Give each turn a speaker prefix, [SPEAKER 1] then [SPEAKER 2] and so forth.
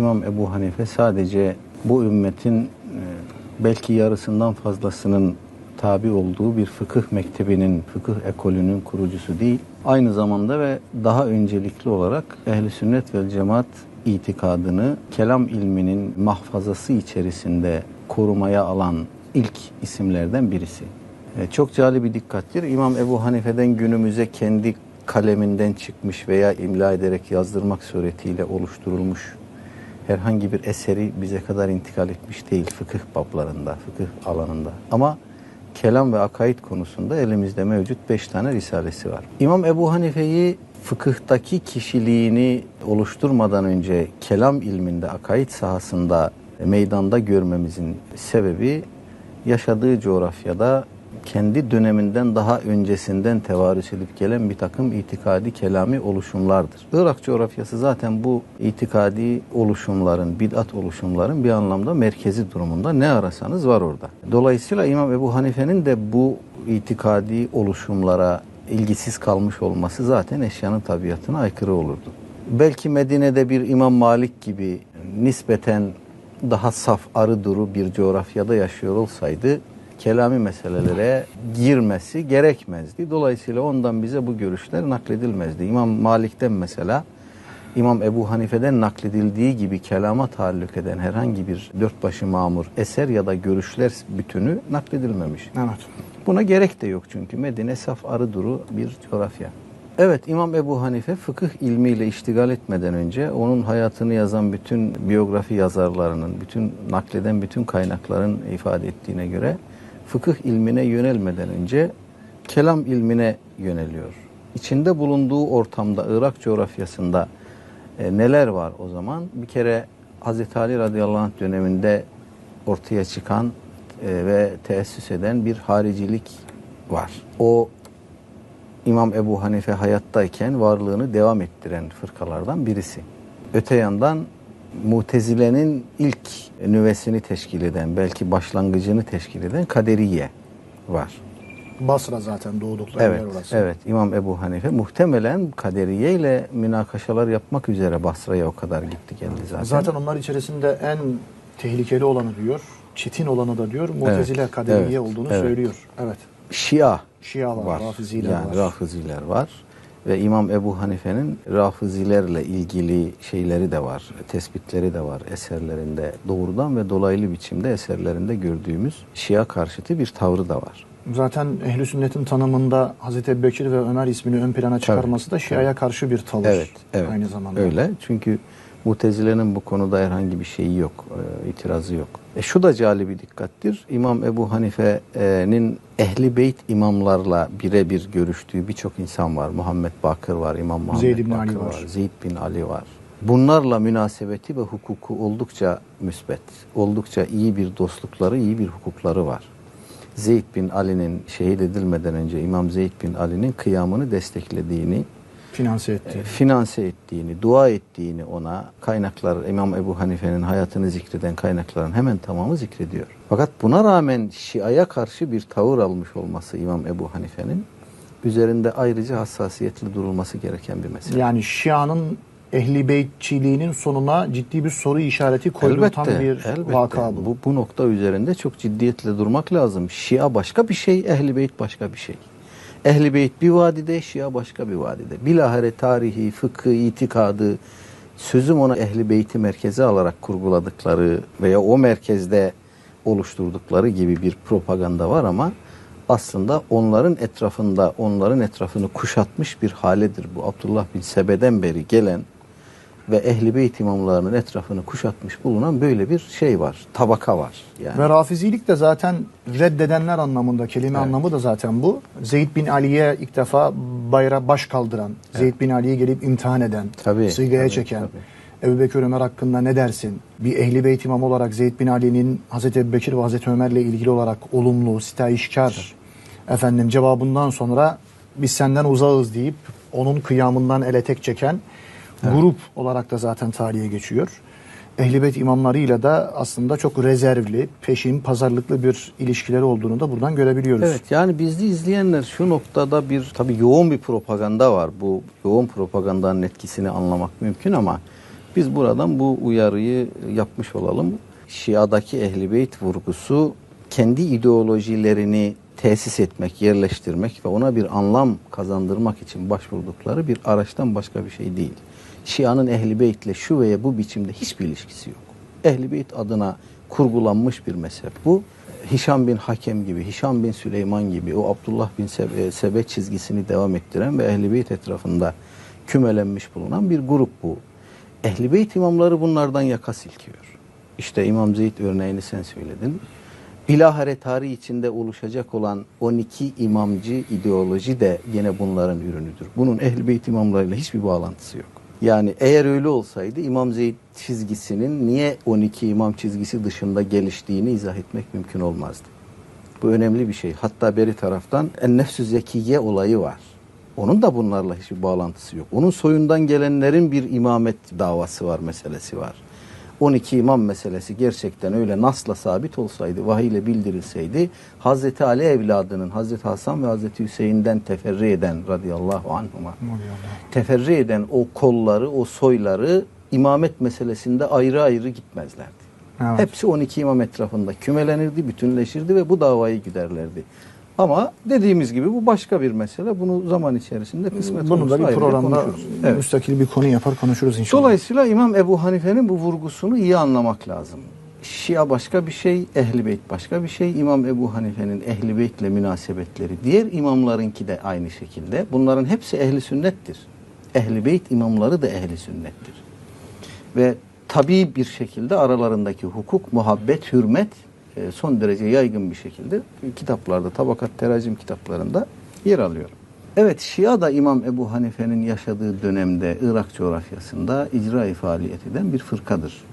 [SPEAKER 1] İmam Ebu Hanife sadece bu ümmetin e, belki yarısından fazlasının tabi olduğu bir fıkıh mektebinin, fıkıh ekolünün kurucusu değil. Aynı zamanda ve daha öncelikli olarak ehli sünnet ve cemaat itikadını kelam ilminin mahfazası içerisinde korumaya alan ilk isimlerden birisi. E, Çok cali bir dikkattir. İmam Ebu Hanife'den günümüze kendi kaleminden çıkmış veya imla ederek yazdırmak suretiyle oluşturulmuş herhangi bir eseri bize kadar intikal etmiş değil fıkıh bablarında, fıkıh alanında. Ama kelam ve akaid konusunda elimizde mevcut beş tane risalesi var. İmam Ebu Hanife'yi fıkıhtaki kişiliğini oluşturmadan önce kelam ilminde, akaid sahasında meydanda görmemizin sebebi yaşadığı coğrafyada kendi döneminden daha öncesinden tevarüs edip gelen bir takım itikadi kelami oluşumlardır. Irak coğrafyası zaten bu itikadi oluşumların, bid'at oluşumların bir anlamda merkezi durumunda ne arasanız var orada. Dolayısıyla İmam Ebu Hanife'nin de bu itikadi oluşumlara ilgisiz kalmış olması zaten eşyanın tabiatına aykırı olurdu. Belki Medine'de bir İmam Malik gibi nispeten daha saf arı duru bir coğrafyada yaşıyor olsaydı kelami meselelere girmesi gerekmezdi. Dolayısıyla ondan bize bu görüşler nakledilmezdi. İmam Malik'ten mesela İmam Ebu Hanife'den nakledildiği gibi kelama taalluk eden herhangi bir dört başı mamur eser ya da görüşler bütünü nakledilmemiş.
[SPEAKER 2] Evet.
[SPEAKER 1] Buna gerek de yok çünkü Medine saf arı duru bir coğrafya. Evet İmam Ebu Hanife fıkıh ilmiyle iştigal etmeden önce onun hayatını yazan bütün biyografi yazarlarının, bütün nakleden bütün kaynakların ifade ettiğine göre fıkıh ilmine yönelmeden önce kelam ilmine yöneliyor. İçinde bulunduğu ortamda Irak coğrafyasında e, neler var o zaman? Bir kere Hazreti Ali radıyallahu anh döneminde ortaya çıkan e, ve teessüs eden bir haricilik var. O İmam Ebu Hanife hayattayken varlığını devam ettiren fırkalardan birisi. Öte yandan Mutezile'nin ilk nüvesini teşkil eden, belki başlangıcını teşkil eden Kaderiye var.
[SPEAKER 2] Basra zaten doğdukları
[SPEAKER 1] Evet,
[SPEAKER 2] yer orası.
[SPEAKER 1] evet. İmam Ebu Hanife muhtemelen Kaderiye ile münakaşalar yapmak üzere Basra'ya o kadar gitti geldi zaten.
[SPEAKER 2] Zaten onlar içerisinde en tehlikeli olanı diyor, çetin olanı da diyor, Mutezile
[SPEAKER 1] Evet,
[SPEAKER 2] kaderiye
[SPEAKER 1] evet,
[SPEAKER 2] olduğunu
[SPEAKER 1] evet.
[SPEAKER 2] söylüyor. Evet.
[SPEAKER 1] Şia
[SPEAKER 2] Şialar,
[SPEAKER 1] var.
[SPEAKER 2] Rafiziler
[SPEAKER 1] yani
[SPEAKER 2] var.
[SPEAKER 1] Rafiziler var. Ve İmam Ebu Hanife'nin Rafizilerle ilgili şeyleri de var, tespitleri de var eserlerinde. Doğrudan ve dolaylı biçimde eserlerinde gördüğümüz Şia karşıtı bir tavrı da var.
[SPEAKER 2] Zaten ehli sünnetin tanımında Hazreti Ebubekir ve Ömer ismini ön plana çıkarması da Şia'ya karşı bir tavır.
[SPEAKER 1] Evet, evet.
[SPEAKER 2] Aynı zamanda.
[SPEAKER 1] Öyle. Çünkü Mutezile'nin bu konuda herhangi bir şeyi yok, e, itirazı yok. E şu da cali bir dikkattir. İmam Ebu Hanife'nin ehli beyt imamlarla birebir görüştüğü birçok insan var. Muhammed Bakır var, İmam Muhammed
[SPEAKER 2] Zeyd bin
[SPEAKER 1] Bakır
[SPEAKER 2] Ali
[SPEAKER 1] var.
[SPEAKER 2] var.
[SPEAKER 1] Zeyd bin Ali var. Bunlarla münasebeti ve hukuku oldukça müsbet. Oldukça iyi bir dostlukları, iyi bir hukukları var. Zeyd bin Ali'nin şehit edilmeden önce İmam Zeyd bin Ali'nin kıyamını desteklediğini
[SPEAKER 2] Finanse etti.
[SPEAKER 1] e, finanse ettiğini, dua ettiğini ona kaynaklar İmam Ebu Hanife'nin hayatını zikreden kaynakların hemen tamamı zikrediyor. Fakat buna rağmen Şia'ya karşı bir tavır almış olması İmam Ebu Hanife'nin üzerinde ayrıca hassasiyetli durulması gereken bir mesele.
[SPEAKER 2] Yani Şia'nın ehli beytçiliğinin sonuna ciddi bir soru işareti koyduğu tam bir vaka bu.
[SPEAKER 1] bu. Bu nokta üzerinde çok ciddiyetle durmak lazım. Şia başka bir şey, Ehli Beyt başka bir şey. Ehli Beyt bir vadide, Şia başka bir vadide. Bilahare tarihi, fıkı, itikadı, sözüm ona Ehli Beyt'i merkeze alarak kurguladıkları veya o merkezde oluşturdukları gibi bir propaganda var ama aslında onların etrafında, onların etrafını kuşatmış bir haledir bu. Abdullah bin Sebe'den beri gelen ve Ehli Beyt imamlarının etrafını kuşatmış bulunan böyle bir şey var. Tabaka var. Yani.
[SPEAKER 2] Ve Rafizilik de zaten reddedenler anlamında, kelime
[SPEAKER 1] Evet.
[SPEAKER 2] anlamı da zaten bu. Zeyd bin Ali'ye ilk defa bayrağı baş kaldıran, Zeyd bin Ali'ye gelip imtihan eden,
[SPEAKER 1] Tabii,
[SPEAKER 2] sigaya
[SPEAKER 1] tabii,
[SPEAKER 2] çeken,
[SPEAKER 1] tabii.
[SPEAKER 2] Ebu Bekir Ömer hakkında ne dersin? Bir ehli beyt imamı olarak Zeyd bin Ali'nin Hazreti Ebu Bekir ve Hazreti Ömer'le ilgili olarak olumlu, sitayişkar efendim cevabından sonra biz senden uzağız deyip onun kıyamından ele tek çeken grup olarak da zaten tarihe geçiyor. Ehli beyt imamlarıyla da aslında çok rezervli, peşin, pazarlıklı bir ilişkileri olduğunu da buradan görebiliyoruz.
[SPEAKER 1] Evet yani bizi izleyenler şu noktada bir tabii yoğun bir propaganda var. Bu yoğun propagandanın etkisini anlamak mümkün ama Biz buradan bu uyarıyı yapmış olalım. Şia'daki Ehl-i Beyt vurgusu kendi ideolojilerini tesis etmek, yerleştirmek ve ona bir anlam kazandırmak için başvurdukları bir araçtan başka bir şey değil. Şia'nın Ehl-i Beyt'le şu veya bu biçimde hiçbir ilişkisi yok. Ehl-i Beyt adına kurgulanmış bir mezhep bu. Hişam bin Hakem gibi, Hişam bin Süleyman gibi o Abdullah bin Sebe, Sebe çizgisini devam ettiren ve Ehl-i Beyt etrafında kümelenmiş bulunan bir grup bu. Ehl-i Beyt imamları bunlardan yaka silkiyor. İşte İmam Zeyd örneğini sen söyledin. Bilahare tarih içinde oluşacak olan 12 imamcı ideoloji de yine bunların ürünüdür. Bunun Ehl-i Beyt imamlarıyla hiçbir bağlantısı yok. Yani eğer öyle olsaydı İmam Zeyd çizgisinin niye 12 imam çizgisi dışında geliştiğini izah etmek mümkün olmazdı. Bu önemli bir şey. Hatta beri taraftan en nefsü zekiye olayı var. Onun da bunlarla hiçbir bağlantısı yok. Onun soyundan gelenlerin bir imamet davası var, meselesi var. 12 imam meselesi gerçekten öyle nasla sabit olsaydı, vahiy ile bildirilseydi, Hazreti Ali evladının Hazreti Hasan ve Hazreti Hüseyin'den teferri eden radıyallahu anhuma, teferri eden o kolları, o soyları imamet meselesinde ayrı ayrı gitmezlerdi.
[SPEAKER 2] Evet.
[SPEAKER 1] Hepsi 12 imam etrafında kümelenirdi, bütünleşirdi ve bu davayı güderlerdi. Ama dediğimiz gibi bu başka bir mesele. Bunu zaman içerisinde kısmet
[SPEAKER 2] Bunu da bir programda.
[SPEAKER 1] Evet.
[SPEAKER 2] müstakil bir konu yapar konuşuruz inşallah.
[SPEAKER 1] Dolayısıyla İmam Ebu Hanife'nin bu vurgusunu iyi anlamak lazım. Şia başka bir şey, Ehl-i Beyt başka bir şey. İmam Ebu Hanife'nin Ehl-i Beyt'le münasebetleri, diğer imamlarınki de aynı şekilde. Bunların hepsi ehli sünnettir. Ehl-i Beyt imamları da ehli sünnettir. Ve tabii bir şekilde aralarındaki hukuk, muhabbet, hürmet son derece yaygın bir şekilde kitaplarda, tabakat teracim kitaplarında yer alıyor. Evet, Şia da İmam Ebu Hanife'nin yaşadığı dönemde Irak coğrafyasında icra faaliyet eden bir fırkadır.